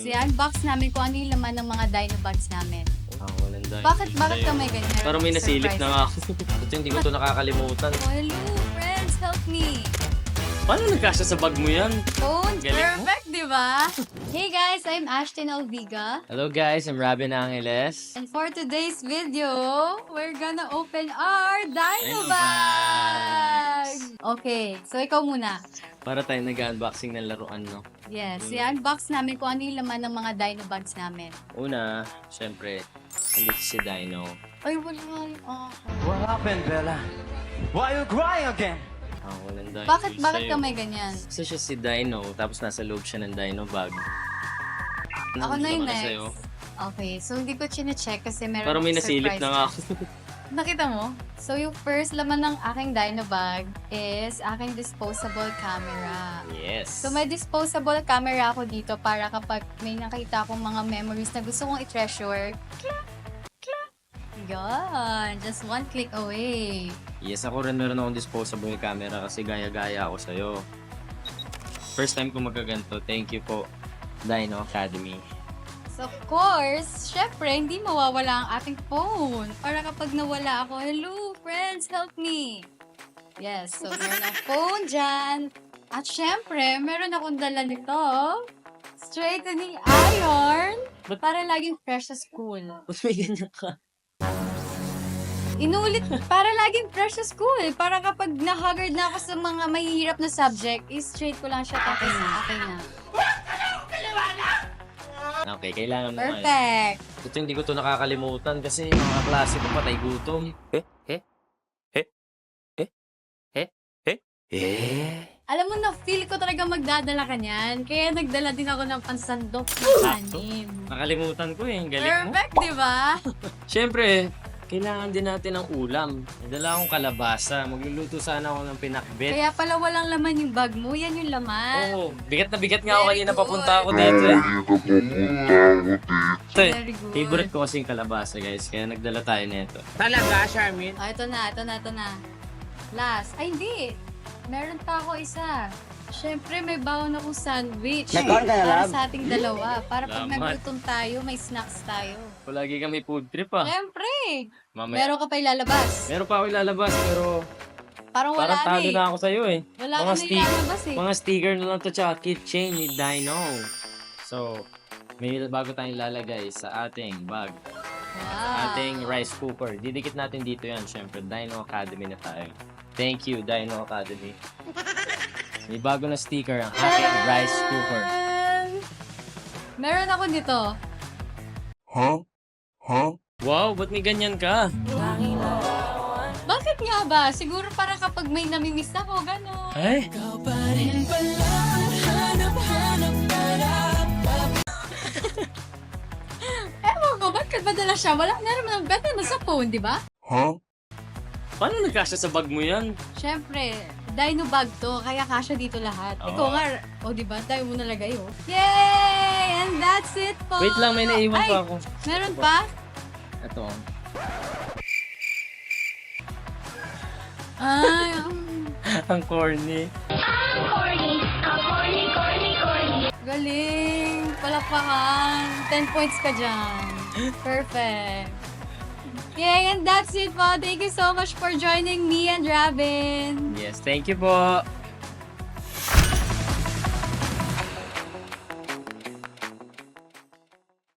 Yes, i-unbox namin kung ano yung laman ng mga dino bags namin. Ah, walang dahil. Bakit, bakit ka may ganyan? Parang may nasilip na nga ako. Ito hindi ko to nakakalimutan. Oh, hello, friends, help me. Paano nagkasya sa bag mo yan? Phones, Galing mo. perfect, di ba? hey guys, I'm Ashton Alviga. Hello guys, I'm Robin Angeles. And for today's video, we're gonna open our Dino Dino Bag! Okay, so ikaw muna. Para tayo nag-unboxing ng laruan, no? Yes, Mm. i-unbox namin kung ano yung laman ng mga Dino Bags namin. Una, syempre, nandito si Dino. Ay, wala yung ako. What happened, Bella? Why you crying again? Ah, walang Dino. Bakit, bakit ka may ganyan? Kasi siya si Dino, tapos nasa loob siya ng Dino bag. Ako na gusto yung next. sa'yo? Okay, so hindi ko chine-check kasi meron Parang may akong nasilip surprise na nga ako. Nakita mo? So yung first laman ng aking Dino Bag is aking disposable camera. yes. So may disposable camera ako dito para kapag may nakita akong mga memories na gusto kong i-treasure, clap, clap. Yan, just one click away. Yes, ako rin meron akong disposable camera kasi gaya-gaya ako sa'yo. First time ko magaganto. Thank you po, Dino Academy. Of course, syempre, hindi mawawala ang ating phone. Para kapag nawala ako, hello friends, help me. Yes, so meron ang phone dyan. At syempre, meron akong dala nito. Straightening iron. Para laging fresh sa school. Ba't may ganyan ka? Inulit, para laging fresh sa school. Para kapag na-haggard na ako sa mga mahihirap na subject, i-straight ko lang siya tapos okay na. Okay, kailangan mo. Perfect. Ito hindi ko to nakakalimutan kasi yung mga klase ko patay gutom. Eh? Eh? Eh? Eh? Eh? Eh? Eh? Alam mo na, feel ko talaga magdadala ka niyan. Kaya nagdala din ako ng pansandok ng kanin. Nakalimutan ko eh. Ang galing mo. Perfect, di ba? Siyempre, kailangan din natin ng ulam. Nadala akong kalabasa. Magluluto sana ako ng pinakbet. Kaya pala walang laman yung bag mo. Yan yung laman. Oo, bigat na bigat nga ako Very kanina good. papunta ako dito eh. Ito eh. Very good. Favorite ko kasing kalabasa guys, kaya nagdala tayo nito. Talaga, Charmin? Oh, ito na, ito na, ito na. Last. Ay, hindi. Meron pa ako isa. Siyempre, may bawon akong sandwich. Nagkaroon ka na, Para Lab? sa ating dalawa. Para pag Salamat. nagutom tayo, may snacks tayo. Palagi kami food trip ah. Siyempre. Mamaya. Meron ka pa ilalabas. Meron pa ako ilalabas pero Parang wala parang na talo eh. na ako sa'yo eh. Wala Mga ka na ilalabas eh. Mga sticker na lang to tsaka keychain ni Dino. So, may bago tayong lalagay sa ating bag. Wow. Ating rice cooker. Didikit natin dito yan. Siyempre, Dino Academy na tayo. Thank you, Dino Academy. May bago na sticker ang aking rice cooker. Meron ako dito. Wow, ba't may ganyan ka? Bakit nga ba? Siguro para kapag may namimiss ako, gano'n. Ay! Ewan ko, ba't ka badala siya? Wala na naman ang better na sa phone, di ba? Paano nagkasya sa bag mo yan? Siyempre, dino bag to, kaya kasya dito lahat. Oo. Ikaw nga, o di ba? Tayo mo nalagay, oh. Yay! And that's it po! Wait lang, may naiwan Ay, pa ako. Meron pa? Ito. Ay, um, Ang corny. galing! Palakpakan! 10 points ka dyan. Perfect. Yay! And that's it po. Thank you so much for joining me and Robin. Yes, thank you po.